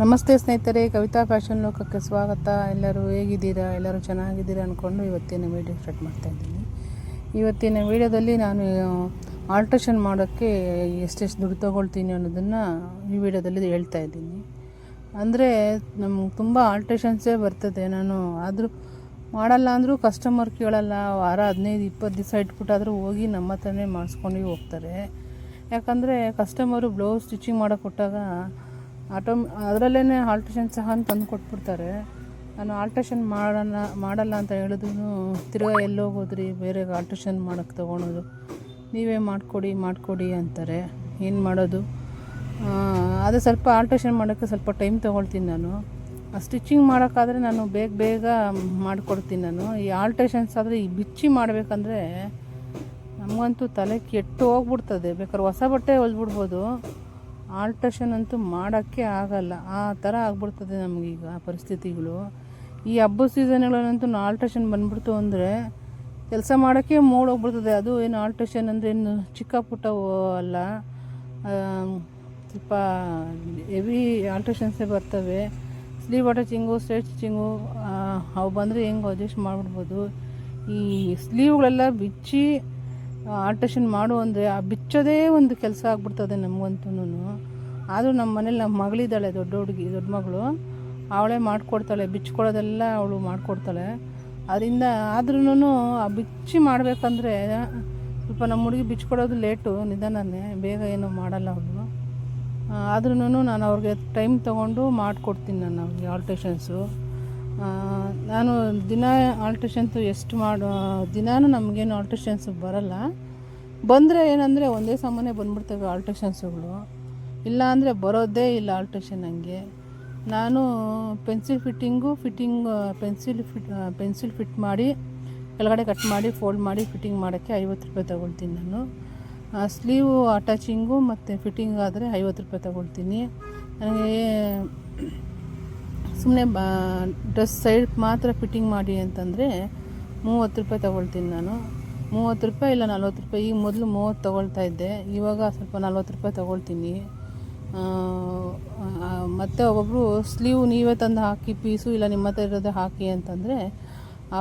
ನಮಸ್ತೆ ಸ್ನೇಹಿತರೆ, ಕವಿತಾ ಫ್ಯಾಷನ್ ಲೋಕಕ್ಕೆ ಸ್ವಾಗತ. ಎಲ್ಲರೂ ಹೇಗಿದ್ದೀರಾ? ಎಲ್ಲರೂ ಚೆನ್ನಾಗಿದ್ದೀರಾ ಅಂದ್ಕೊಂಡು ಇವತ್ತಿನ ವೀಡಿಯೋ ಸ್ಟಾರ್ಟ್ ಮಾಡ್ತಾ ಇದ್ದೀನಿ. ಇವತ್ತಿನ ವೀಡಿಯೋದಲ್ಲಿ ನಾನು ಆಲ್ಟ್ರೇಷನ್ ಮಾಡೋಕ್ಕೆ ಎಷ್ಟೆಷ್ಟು ದುಡ್ಡು ತೊಗೊಳ್ತೀನಿ ಅನ್ನೋದನ್ನು ಈ ವಿಡಿಯೋದಲ್ಲಿ ಹೇಳ್ತಾ ಇದ್ದೀನಿ. ಅಂದರೆ, ನಮ್ಗೆ ತುಂಬ ಆಲ್ಟ್ರೇಷನ್ಸೇ ಬರ್ತದೆ. ನಾನು ಆದರೂ ಮಾಡಲ್ಲ ಅಂದರೂ ಕಸ್ಟಮರ್ ಕೇಳಲ್ಲ. ವಾರ ಹದಿನೈದು, ಇಪ್ಪತ್ತು ದಿವಸ ಇಟ್ಬಿಟ್ಟಾದರೂ ಹೋಗಿ ನಮ್ಮ ಹತ್ರನೇ ಮಾಡಿಸ್ಕೊಂಡು ಹೋಗ್ತಾರೆ. ಯಾಕಂದರೆ ಕಸ್ಟಮರು ಬ್ಲೌಸ್ ಸ್ಟಿಚಿಂಗ್ ಮಾಡೋಕ್ಕೆ ಕೊಟ್ಟಾಗ ಆಟೋ ಅದರಲ್ಲೇ ಆಲ್ಟ್ರೇಷನ್ ಸಹ ತಂದು ಕೊಟ್ಬಿಡ್ತಾರೆ. ನಾನು ಆಲ್ಟ್ರೇಷನ್ ಮಾಡೋಣ ಮಾಡಲ್ಲ ಅಂತ ಹೇಳಿದ್ರು ತಿರ್ಗಾ ಎಲ್ಲೋಗೋದ್ರಿ, ಬೇರೆ ಆಲ್ಟ್ರೇಷನ್ ಮಾಡೋಕ್ಕೆ ತೊಗೊಳೋದು. ನೀವೇ ಮಾಡಿಕೊಡಿ ಮಾಡಿಕೊಡಿ ಅಂತಾರೆ. ಏನು ಮಾಡೋದು? ಅದು ಸ್ವಲ್ಪ ಆಲ್ಟ್ರೇಷನ್ ಮಾಡೋಕ್ಕೆ ಸ್ವಲ್ಪ ಟೈಮ್ ತೊಗೊಳ್ತೀನಿ ನಾನು. ಆ ಸ್ಟಿಚಿಂಗ್ ಮಾಡೋಕ್ಕಾದರೆ ನಾನು ಬೇಗ ಬೇಗ ಮಾಡಿಕೊಡ್ತೀನಿ ನಾನು. ಈ ಆಲ್ಟ್ರೇಷನ್ಸ್ ಆದರೆ ಈ ಬಿಚ್ಚಿ ಮಾಡಬೇಕಂದ್ರೆ ನಮಗಂತೂ ತಲೆ ಕೆಟ್ಟು ಹೋಗ್ಬಿಡ್ತದೆ. ಬೇಕಾದ್ರೆ ಹೊಸ ಬಟ್ಟೆ ಹೊಲ್ಬಿಡ್ಬೋದು ಆಲ್ಟ್ರೇಷನ್ ಅಂತೂ ಮಾಡೋಕ್ಕೆ ಆಗಲ್ಲ. ಆ ಥರ ಆಗ್ಬಿಡ್ತದೆ ನಮಗೀಗ ಪರಿಸ್ಥಿತಿಗಳು. ಈ ಹಬ್ಬದ ಸೀಸನ್ಗಳಲ್ಲಂತೂ ಆಲ್ಟ್ರೇಷನ್ ಬಂದ್ಬಿಡ್ತು ಅಂದರೆ ಕೆಲಸ ಮಾಡೋಕ್ಕೆ ಮೂಡೋಗ್ಬಿಡ್ತದೆ ಅದು ಏನು ಆಲ್ಟ್ರೇಷನ್ ಅಂದರೆ ಏನು ಚಿಕ್ಕ ಪುಟ್ಟ ಅಲ್ಲ. ಆ, ಸ್ವಲ್ಪ ಹೆವಿ ಆಲ್ಟ್ರೇಷನ್ಸೇ ಬರ್ತವೆ. ಸ್ಲೀವ್ ಅಟ್ಯಾಚಿಂಗು ಸ್ಟ್ರೇಟ್ ಸ್ಟಿಚಿಂಗು ಅವು ಬಂದರೆ ಹೆಂಗೆ ಅಡ್ಜಸ್ಟ್ ಮಾಡಿಬಿಡ್ಬೋದು. ಈ ಸ್ಲೀವ್ಗಳೆಲ್ಲ ಬಿಚ್ಚಿ ಆಲ್ಟ್ರೇಷನ್ ಮಾಡು ಅಂದರೆ ಆ ಬಿಚ್ಚೋದೇ ಒಂದು ಕೆಲಸ ಆಗ್ಬಿಡ್ತದೆ ನಮಗಂತೂ ಆದರೂ ನಮ್ಮ ಮನೇಲಿ ನಮ್ಮ ಮಗಳಿದ್ದಾಳೆ, ದೊಡ್ಡ ಹುಡುಗಿ, ದೊಡ್ಡ ಮಗಳು. ಅವಳೇ ಮಾಡಿಕೊಡ್ತಾಳೆ ಬಿಚ್ಕೊಳ್ಳೋದೆಲ್ಲ ಅವಳು ಮಾಡಿಕೊಡ್ತಾಳೆ. ಅದರಿಂದ ಆದ್ರೂ ಆ ಬಿಚ್ಚಿ ಮಾಡಬೇಕಂದ್ರೆ ಸ್ವಲ್ಪ ನಮ್ಮ ಹುಡುಗಿ ಬಿಚ್ಕೊಡೋದು ಲೇಟು, ನಿಧಾನನೇ, ಬೇಗ ಏನು ಮಾಡಲ್ಲ ಅವಳು. ಆದ್ರೂ ನಾನು ಅವ್ರಿಗೆ ಟೈಮ್ ತೊಗೊಂಡು ಮಾಡಿಕೊಡ್ತೀನಿ ನಾನು ಅವ್ರಿಗೆ ಆಲ್ಟ್ರೇಷನ್ಸು. ನಾನು ದಿನ ಆಲ್ಟ್ರೇಷನ್ಸು ಎಷ್ಟು ಮಾಡೋ, ದಿನಾನು ನಮಗೇನು ಆಲ್ಟ್ರೇಷನ್ಸು ಬರಲ್ಲ. ಬಂದರೆ ಏನಂದರೆ ಒಂದೇ ಸಾಮಾನ್ಯ ಬಂದ್ಬಿಡ್ತವೆ ಆಲ್ಟ್ರೇಷನ್ಸುಗಳು. ಇಲ್ಲ ಅಂದರೆ ಬರೋದೇ ಇಲ್ಲ ಆಲ್ಟ್ರೇಷನ್ ನನಗೆ ನಾನು pencil fitting, fitting pencil fit pencil fit ಮಾಡಿ, ಕೆಳಗಡೆ ಕಟ್ ಮಾಡಿ, ಫೋಲ್ಡ್ ಮಾಡಿ ಫಿಟ್ಟಿಂಗ್ ಮಾಡೋಕ್ಕೆ ಐವತ್ತು ರೂಪಾಯಿ ತಗೊಳ್ತೀನಿ ನಾನು. ಸ್ಲೀವು ಅಟ್ಯಾಚಿಂಗು ಮತ್ತು ಫಿಟ್ಟಿಂಗ್ ಆದರೆ ಐವತ್ತು ರೂಪಾಯಿ ತಗೊಳ್ತೀನಿ. ನನಗೆ ಸುಮ್ಮನೆ ಡ್ರೆಸ್ ಸೈಡ್ ಮಾತ್ರ ಫಿಟ್ಟಿಂಗ್ ಮಾಡಿ ಅಂತಂದರೆ ಮೂವತ್ತು ರೂಪಾಯಿ ತಗೊಳ್ತೀನಿ ನಾನು. ಮೂವತ್ತು ರೂಪಾಯಿ ಇಲ್ಲ ನಲ್ವತ್ತು ರೂಪಾಯಿ, ಈಗ ಮೊದಲು ಮೂವತ್ತು ತೊಗೊಳ್ತಾ ಇದ್ದೆ. ಇವಾಗ ಸ್ವಲ್ಪ ನಲ್ವತ್ತು ರೂಪಾಯಿ ತೊಗೊಳ್ತೀನಿ. ಮತ್ತು ಒಬ್ಬೊಬ್ಬರು ಸ್ಲೀವ್ ನೀವೇ ತಂದು ಹಾಕಿ, ಪೀಸು ಇಲ್ಲ ನಿಮ್ಮ ಹತ್ರ ಇರೋದೇ ಹಾಕಿ ಅಂತಂದರೆ, ಆ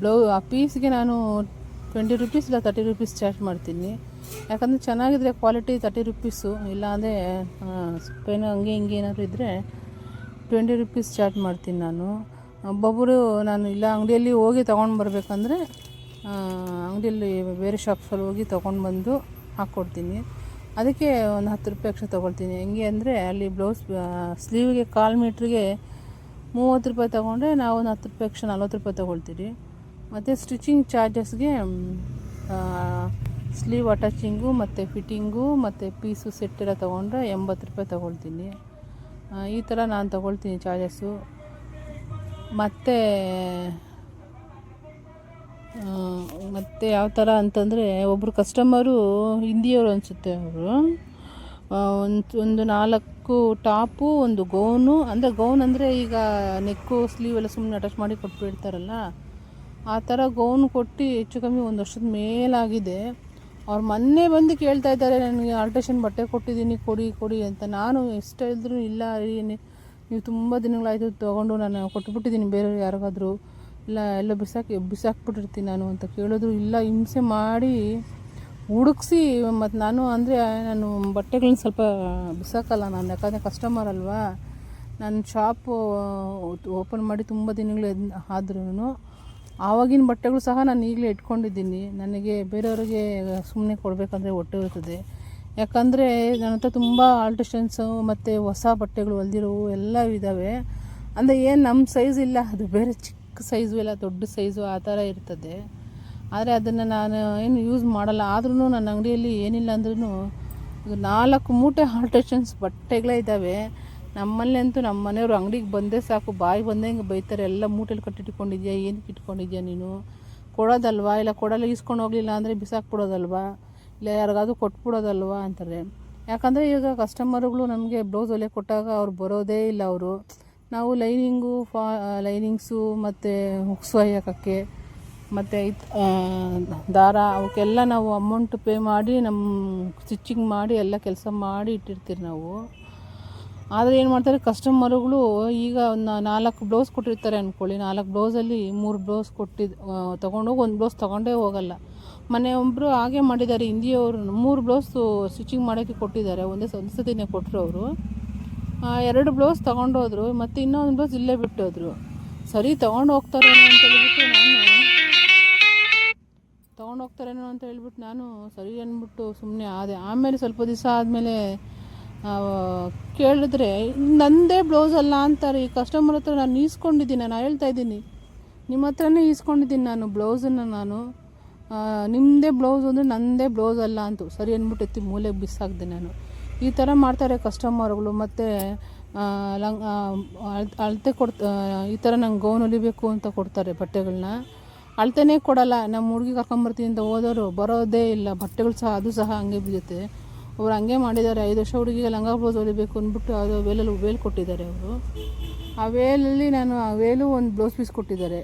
ಬ್ಲೌ, ಆ ಪೀಸ್ಗೆ ನಾನು ಟ್ವೆಂಟಿ ರುಪೀಸ್ ಇಲ್ಲ ತರ್ಟಿ ರುಪೀಸ್ ಚಾರ್ಜ್ ಮಾಡ್ತೀನಿ. ಯಾಕಂದರೆ ಚೆನ್ನಾಗಿದ್ರೆ ಕ್ವಾಲಿಟಿ ತರ್ಟಿ ರುಪೀಸು, ಇಲ್ಲಾಂದರೆ ಪೇನು ಹಂಗೆ ಹಿಂಗೆ ಏನಾದರೂ ಇದ್ದರೆ ಟ್ವೆಂಟಿ ರುಪೀಸ್ ಚಾರ್ಜ್ ಮಾಡ್ತೀನಿ ನಾನು. ಒಬ್ಬೊಬ್ಬರು ನಾನು ಇಲ್ಲ ಅಂಗಡಿಯಲ್ಲಿ ಹೋಗಿ ತೊಗೊಂಡು ಬರಬೇಕಂದ್ರೆ ಅಂಗಡಿಯಲ್ಲಿ ಬೇರೆ ಶಾಪ್ಸಲ್ಲಿ ಹೋಗಿ ತೊಗೊಂಡು ಬಂದು ಹಾಕ್ಕೊಡ್ತೀನಿ. ಅದಕ್ಕೆ ಒಂದು ಹತ್ತು ರೂಪಾಯಿ ಎಕ್ಸ್ಟ್ರಾ ತೊಗೊಳ್ತೀನಿ. ಹೆಂಗೆ ಅಂದರೆ ಅಲ್ಲಿ ಬ್ಲೌಸ್ ಸ್ಲೀವ್ಗೆ ಕಾಲು ಮೀಟ್ರಿಗೆ ಮೂವತ್ತು ರೂಪಾಯಿ ತೊಗೊಂಡ್ರೆ ನಾವು ಒಂದು ಹತ್ತು ರೂಪಾಯಿ ಎಕ್ಸ್ಟ್ರಾ ನಲ್ವತ್ತು ರೂಪಾಯಿ ತೊಗೊಳ್ತೀರಿ. ಮತ್ತು ಸ್ಟಿಚಿಂಗ್ ಚಾರ್ಜಸ್ಗೆ ಸ್ಲೀವ್ ಅಟ್ಯಾಚಿಂಗು ಮತ್ತು ಫಿಟ್ಟಿಂಗು ಮತ್ತು ಪೀಸು ಸೆಟ್ ಎಲ್ಲ ತೊಗೊಂಡ್ರೆ ಎಂಬತ್ತು ರೂಪಾಯಿ ತೊಗೊಳ್ತೀನಿ. ಈ ಥರ ನಾನು ತೊಗೊಳ್ತೀನಿ ಚಾರ್ಜಸ್ಸು ಮತ್ತು ಮತ್ತು ಯಾವ ಥರ ಅಂತಂದರೆ ಒಬ್ಬರು ಕಸ್ಟಮರು ಹಿಂದಿಯವರು ಅನಿಸುತ್ತೆ ಅವರು. ಒಂದು ಒಂದು ನಾಲ್ಕು ಟಾಪು ಒಂದು ಗೌನು ಅಂದರೆ ಗೌನ್ ಅಂದರೆ ಈಗ ನೆಕ್ಕು ಸ್ಲೀವ್ ಎಲ್ಲ ಸುಮ್ಮನೆ ಅಟ್ಯಾಚ್ ಮಾಡಿ ಕೊಟ್ಬಿಡ್ತಾರಲ್ಲ. ಆ ಥರ ಗೌನ್ ಕೊಟ್ಟು ಹೆಚ್ಚು ಕಮ್ಮಿ ಒಂದು ವರ್ಷದ ಮೇಲಾಗಿದೆ. ಅವ್ರು ಮೊನ್ನೆ ಬಂದು ಕೇಳ್ತಾ ಇದ್ದಾರೆ, ನನಗೆ ಆಲ್ಟ್ರೇಷನ್ ಬಟ್ಟೆ ಕೊಟ್ಟಿದ್ದೀನಿ, ಕೊಡಿ ಕೊಡಿ ಅಂತ. ನಾನು ಎಷ್ಟು ಹೇಳಿದ್ರು, ಇಲ್ಲ ನೀವು ತುಂಬ ದಿನಗಳಾಯಿತು ತೊಗೊಂಡು ನಾನು ಕೊಟ್ಬಿಟ್ಟಿದ್ದೀನಿ, ಬೇರೆಯವ್ರು ಯಾರಿಗಾದ್ರೂ. ಇಲ್ಲ, ಎಲ್ಲ ಬಿಸಾಕಿ, ಬಿಸಾಕ್ಬಿಟ್ಟಿರ್ತೀನಿ ನಾನು ಅಂತ ಕೇಳಿದ್ರು. ಇಲ್ಲ, ಹಿಂಸೆ ಮಾಡಿ ಹುಡುಕ್ಸಿ ಮತ್ತು ನಾನು ಅಂದರೆ ನಾನು ಬಟ್ಟೆಗಳನ್ನ ಸ್ವಲ್ಪ ಬಿಸಾಕಲ್ಲ ನಾನು, ಯಾಕಂದರೆ ಕಸ್ಟಮರ್ ಅಲ್ವಾ. ನನ್ನ ಶಾಪು ಓಪನ್ ಮಾಡಿ ತುಂಬ ದಿನಗಳು ಆದ್ರೂ ಆವಾಗಿನ ಬಟ್ಟೆಗಳು ಸಹ ನಾನು ಈಗಲೇ ಇಟ್ಕೊಂಡಿದ್ದೀನಿ. ನನಗೆ ಬೇರೆಯವ್ರಿಗೆ ಸುಮ್ಮನೆ ಕೊಡಬೇಕಂದ್ರೆ ಹೊಟ್ಟೆ ಇರ್ತದೆ ಯಾಕಂದರೆ ನನ್ನ ಹತ್ರ ತುಂಬ ಆಲ್ಟ್ರೇಷನ್ಸು ಮತ್ತು ಹೊಸ ಬಟ್ಟೆಗಳು ಹೊಲ್ದಿರೋವು ಎಲ್ಲ ಇದ್ದಾವೆ ಅಂದರೆ ಏನು ನಮ್ಮ ಸೈಜ್ ಇಲ್ಲ, ಅದು ಬೇರೆ ಚಿಕ್ಕ ಸೈಜು ಇಲ್ಲ, ದೊಡ್ಡ ಸೈಜು ಆ ಥರ ಇರ್ತದೆ. ಆದರೆ ಅದನ್ನು ನಾನು ಏನು ಯೂಸ್ ಮಾಡಲ್ಲ. ಆದ್ರೂ ನನ್ನ ಅಂಗಡಿಯಲ್ಲಿ ಏನಿಲ್ಲ ಅಂದ್ರೂ ನಾಲ್ಕು ಮೂಟೆ ಆಲ್ಟ್ರೇಷನ್ಸ್ ಬಟ್ಟೆಗಳೇ ಇದ್ದಾವೆ. ನಮ್ಮಲ್ಲಿ ಅಂತೂ ನಮ್ಮ ಮನೆಯವರು ಅಂಗಡಿಗೆ ಬಂದೇ ಸಾಕು. ಬಾಯಿ ಬಂದಂಗೆ ಬೈತಾರೆ, ಎಲ್ಲ ಮೂಟೆಲಿ ಕಟ್ಟಿಟ್ಕೊಂಡಿದ್ಯಾ? ಏನಕ್ಕೆ ಇಟ್ಕೊಂಡಿದ್ಯಾ ನೀನು? ಕೊಡೋದಲ್ವಾ? ಇಲ್ಲ ಕೊಡಲ್ಲ, ಈಸ್ಕೊಂಡು ಹೋಗಲಿಲ್ಲ ಅಂದರೆ ಬಿಸಾಕ್ಬಿಡೋದಲ್ವಾ ಇಲ್ಲ ಯಾರಿಗಾದ್ರೂ ಕೊಟ್ಬಿಡೋದಲ್ವಾ? ಅಂತಾರೆ. ಯಾಕಂದರೆ ಈಗ ಕಸ್ಟಮರ್ಗಳು ನಮಗೆ ಬ್ಲೌಸ್ ಒಲೆ ಕೊಟ್ಟಾಗ ಅವ್ರು ಬರೋದೇ ಇಲ್ಲ ಅವರು. ನಾವು ಲೈನಿಂಗು, ಫಾ ಲೈನಿಂಗ್ಸು ಮತ್ತು ಹುಕ್ಸು ಹಾಕೋಕ್ಕೆ ಮತ್ತು ದಾರ ಅವಕ್ಕೆಲ್ಲ ನಾವು ಅಮೌಂಟ್ ಪೇ ಮಾಡಿ ನಮ್ಮ ಸ್ಟಿಚ್ಚಿಂಗ್ ಮಾಡಿ ಎಲ್ಲ ಕೆಲಸ ಮಾಡಿ ಇಟ್ಟಿರ್ತೀರಿ ನಾವು. ಆದರೆ ಏನು ಮಾಡ್ತಾರೆ ಕಸ್ಟಮರುಗಳು ಈಗ ಒಂದು ನಾಲ್ಕು ಬ್ಲೌಸ್ ಕೊಟ್ಟಿರ್ತಾರೆ ಅಂದ್ಕೊಳ್ಳಿ ನಾಲ್ಕು ಬ್ಲೌಸಲ್ಲಿ ಮೂರು ಬ್ಲೌಸ್ ಕೊಟ್ಟಿದ್ದು ತೊಗೊಂಡೋಗಿ ಒಂದು ಬ್ಲೌಸ್ ತೊಗೊಂಡೇ ಹೋಗಲ್ಲ. ಮೊನ್ನೆ ಒಬ್ಬರು ಹಾಗೆ ಮಾಡಿದ್ದಾರೆ. ಹಿಂದಿಯವರು ಮೂರು ಬ್ಲೌಸು ಸ್ಟಿಚಿಂಗ್ ಮಾಡೋಕ್ಕೆ ಕೊಟ್ಟಿದ್ದಾರೆ. ಒಂದೇ ಒಂದು ಕೊಟ್ಟರು ಅವರು. ಎರಡು ಬ್ಲೌಸ್ ತೊಗೊಂಡೋದ್ರು ಮತ್ತು ಇನ್ನೊಂದು ಬ್ಲೌಸ್ ಇಲ್ಲೇ ಬಿಟ್ಟೋದ್ರು ಸರಿ, ತೊಗೊಂಡು ಹೋಗ್ತಾರೇನೋ ಅಂತ ಹೇಳಿಬಿಟ್ಟು ನಾನು ತೊಗೊಂಡು ಹೋಗ್ತಾರೇನೋ ಅಂತ ಹೇಳ್ಬಿಟ್ಟು ನಾನು ಸರಿ ಅಂದ್ಬಿಟ್ಟು ಸುಮ್ಮನೆ ಆದೆ. ಆಮೇಲೆ ಸ್ವಲ್ಪ ದಿವಸ ಆದಮೇಲೆ ಕೇಳಿದ್ರೆ, ನಂದೇ ಬ್ಲೌಸ್ ಅಲ್ಲ ಅಂತಾರೆ. ಈ ಕಸ್ಟಮರ್ ಹತ್ರ ನಾನು ಈಸ್ಕೊಂಡಿದ್ದೀನಿ, ನಾನು ಹೇಳ್ತಾ ಇದ್ದೀನಿ. ನಿಮ್ಮ ಹತ್ರನೇ ಈಸ್ಕೊಂಡಿದ್ದೀನಿ ನಾನು ಬ್ಲೌಸನ್ನು ನಾನು. ನಿಮ್ಮದೇ ಬ್ಲೌಸ್ ಅಂದರೆ ನನ್ನದೇ ಬ್ಲೌಸ್ ಅಲ್ಲ ಅಂತು. ಸರಿ ಅಂದ್ಬಿಟ್ಟು ಎತ್ತಿ ಮೂಲೆಗೆ ಬಿಸಾಕ್ದೆ ನಾನು. ಈ ಥರ ಮಾಡ್ತಾರೆ ಕಸ್ಟಮರ್ಗಳು ಮತ್ತು ಲಂಗ್ ಅಳತೆ ಕೊಡ್ತಾ ಈ ಥರ ನಂಗೆ ಗೌನ್ ಹೊಲಿಬೇಕು ಅಂತ ಕೊಡ್ತಾರೆ ಬಟ್ಟೆಗಳನ್ನ ಅಳತೆನೇ ಕೊಡಲ್ಲ, ನಮ್ಮ ಹುಡುಗಿ ಕರ್ಕೊಂಬರ್ತೀನಿ ಅಂತ ಹೋದವರು ಬರೋದೇ ಇಲ್ಲ, ಬಟ್ಟೆಗಳು ಸಹ, ಅದು ಸಹ ಹಂಗೆ ಬಿದ್ದುತ್ತೆ ಅವ್ರು ಹಂಗೆ ಮಾಡಿದ್ದಾರೆ, ಐದು ವರ್ಷ ಹುಡುಗಿಗೆ ಲಂಗ ಬ್ಲೌಸ್ ಹೊಲಿಬೇಕು ಅಂದ್ಬಿಟ್ಟು ಅದು ವೇಲಲ್ಲಿ ವೇಲ್ ಕೊಟ್ಟಿದ್ದಾರೆ ಅವರು. ಆ ವೇಲಲ್ಲಿ ನಾನು ಆ ವೇಲು ಒಂದು ಬ್ಲೌಸ್ ಪೀಸ್ ಕೊಟ್ಟಿದ್ದಾರೆ.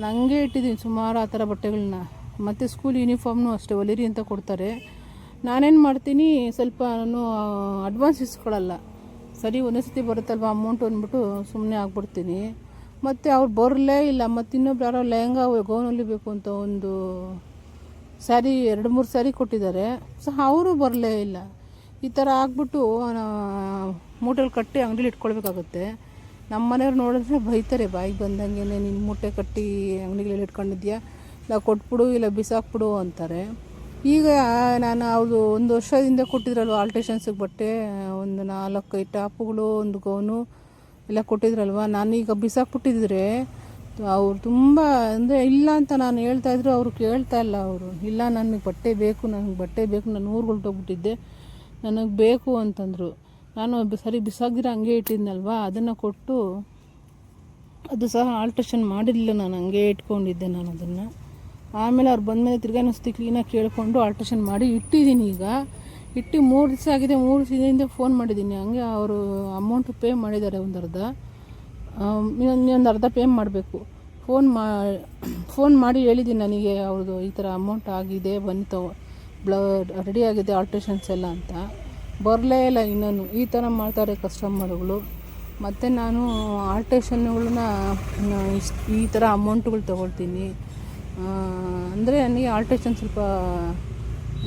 ನಾನು ಹಂಗೆ ಇಟ್ಟಿದ್ದೀನಿ ಸುಮಾರು ಆ ಥರ ಬಟ್ಟೆಗಳನ್ನ ಮತ್ತು ಸ್ಕೂಲ್ ಯೂನಿಫಾರ್ಮ್ನು ಅಷ್ಟೇ ಹೊಲಿರಿ ಅಂತ ಕೊಡ್ತಾರೆ. ನಾನೇನು ಮಾಡ್ತೀನಿ, ಸ್ವಲ್ಪ ನಾನು ಅಡ್ವಾನ್ಸ್ ಇಸ್ಕೊಳ್ಳಲ್ಲ. ಸರಿ, ಒಂದೇ ಸತಿ ಬರುತ್ತಲ್ವ ಅಮೌಂಟ್ ಅಂದ್ಬಿಟ್ಟು ಸುಮ್ಮನೆ ಆಗ್ಬಿಡ್ತೀನಿ. ಮತ್ತು ಅವ್ರು ಬರಲೇ ಇಲ್ಲ, ಮತ್ತು ಇನ್ನೊಬ್ರು ಯಾರೋ ಲೆಹಂಗಾ ಗೌನ್ ಹೊಲಿಬೇಕು ಅಂತ ಒಂದು ಸ್ಯಾರಿ ಎರಡು, ಮೂರು ಸ್ಯಾರಿ ಕೊಟ್ಟಿದ್ದಾರೆ. ಸೊ ಅವರು ಬರಲೇ ಇಲ್ಲ. ಈ ಥರ ಆಗ್ಬಿಟ್ಟು ಮೂಟೆಲಿ ಕಟ್ಟಿ ಅಂಗಡಿಲಿ ಇಟ್ಕೊಳ್ಬೇಕಾಗುತ್ತೆ. ನಮ್ಮ ಮನೆಯವ್ರು ನೋಡಿದ್ರೆ ಬೈತಾರೆ, ಬಾಯಿಗೆ ಬಂದಂಗೆ ನೀನು ಮೂಟೆ ಕಟ್ಟಿ ಅಂಗಡಿಗಳಲ್ಲಿ ಇಟ್ಕೊಂಡಿದ್ಯಾ? ಇಲ್ಲ ಕೊಟ್ಬಿಡು, ಇಲ್ಲ ಬಿಸಾಕ್ಬಿಡು ಅಂತಾರೆ. ಈಗ ನಾನು ಅವಳು ಒಂದು ವರ್ಷದಿಂದ ಕೊಟ್ಟಿದ್ರಲ್ವ ಆಲ್ಟ್ರೇಷನ್ಸಿಗೆ ಬಟ್ಟೆ, ಒಂದು ನಾಲ್ಕೈದು ಟಾಪುಗಳು, ಒಂದು ಗೌನು ಎಲ್ಲ ಕೊಟ್ಟಿದ್ರಲ್ವ. ನಾನೀಗ ಬಿಸಾಕ್ಬಿಟ್ಟಿದ್ರೆ ಅವ್ರು ತುಂಬ, ಅಂದರೆ ಇಲ್ಲ ಅಂತ ನಾನು ಹೇಳ್ತಾ ಇದ್ರು, ಅವರು ಕೇಳ್ತಾ ಇಲ್ಲ ಅವರು. ಇಲ್ಲ, ನನಗೆ ಬಟ್ಟೆ ಬೇಕು, ನನಗೆ ಬಟ್ಟೆ ಬೇಕು, ನಾನು ಊರಿಗೆ ತೊಗೊಬಿಟ್ಟಿದ್ದೆ ನನಗೆ ಬೇಕು ಅಂತಂದರು. ನಾನು ಸರಿ ಬಿಸಾಕಿದ್ರೆ ಹಂಗೆ ಇಟ್ಟಿದ್ನಲ್ವ, ಅದನ್ನು ಕೊಟ್ಟು ಅದು ಸಹ ಆಲ್ಟ್ರೇಷನ್ ಮಾಡಿರಲಿಲ್ಲ ನಾನು, ಹಂಗೆ ಇಟ್ಕೊಂಡಿದ್ದೆ ನಾನು ಅದನ್ನು. ಆಮೇಲೆ ಅವ್ರು ಬಂದಮೇಲೆ ತಿರ್ಗಾ ಇನ್ನೊಂದ್ಸತಿ ಕ್ಲೀನಾಗಿ ಕೇಳಿಕೊಂಡು ಆಲ್ಟ್ರೇಷನ್ ಮಾಡಿ ಇಟ್ಟಿದ್ದೀನಿ ಈಗ. ಇಟ್ಟು ಮೂರು ದಿವಸ ಆಗಿದೆ, ಮೂರು ದಿನದಿಂದ ಫೋನ್ ಮಾಡಿದ್ದೀನಿ. ಹಂಗೆ ಅವರು ಅಮೌಂಟ್ ಪೇ ಮಾಡಿದ್ದಾರೆ ಒಂದು ಅರ್ಧ. ಇನ್ನೊಂದು ಅರ್ಧ ಪೇ ಮಾಡಬೇಕು. ಫೋನ್ ಮಾ ಫೋನ್ ಮಾಡಿ ಹೇಳಿದ್ದೀನಿ ನನಗೆ ಅವ್ರದ್ದು ಈ ಥರ ಅಮೌಂಟ್ ಆಗಿದೆ ಬಂದು ತಗೋ ಬ್ಲ ರೆಡಿ ಆಗಿದೆ ಆಲ್ಟ್ರೇಷನ್ಸ್ ಎಲ್ಲ ಅಂತ. ಬರಲೇ ಇಲ್ಲ ಇನ್ನೂ ಈ ಥರ ಮಾಡ್ತಾರೆ ಕಸ್ಟಮರ್ಗಳು ಮತ್ತು ನಾನು ಆಲ್ಟ್ರೇಷನ್ಗಳನ್ನ ಈ ಥರ ಅಮೌಂಟ್ಗಳು ತೊಗೊಳ್ತೀನಿ. ಅಂದರೆ ನನಗೆ ಆಲ್ಟ್ರೇಷನ್ ಸ್ವಲ್ಪ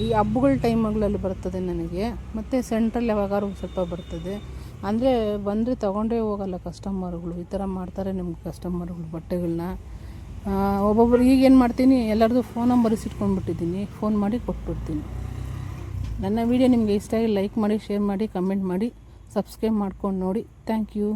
ಈ ಹಬ್ಬಗಳ ಟೈಮ್ಗಳಲ್ಲಿ ಬರ್ತದೆ ನನಗೆ. ಮತ್ತು ಸೆಂಟ್ರಲ್ಲಿ ಯಾವಾಗಾರು ಸ್ವಲ್ಪ ಬರ್ತದೆ. ಅಂದರೆ ಬಂದರೆ ತೊಗೊಂಡೇ ಹೋಗಲ್ಲ ಕಸ್ಟಮರ್ಗಳು ಈ ಥರ ಮಾಡ್ತಾರೆ ನಿಮ್ಗೆ ಕಸ್ಟಮರ್ಗಳು ಬಟ್ಟೆಗಳನ್ನ ಒಬ್ಬೊಬ್ರು ಈಗೇನು ಮಾಡ್ತೀನಿ ಎಲ್ಲರದು ಫೋನ್ ನಂಬರ್ ಇಟ್ಕೊಂಡ್ಬಿಟ್ಟಿದ್ದೀನಿ ಫೋನ್ ಮಾಡಿ ಕೊಟ್ಬಿಡ್ತೀನಿ. ನನ್ನ ವೀಡಿಯೋ ನಿಮಗೆ ಇಷ್ಟ ಆಗಿ ಲೈಕ್ ಮಾಡಿ ಶೇರ್ ಮಾಡಿ ಕಮೆಂಟ್ ಮಾಡಿ ಸಬ್ಸ್ಕ್ರೈಬ್ ಮಾಡ್ಕೊಂಡು ನೋಡಿ. Thank you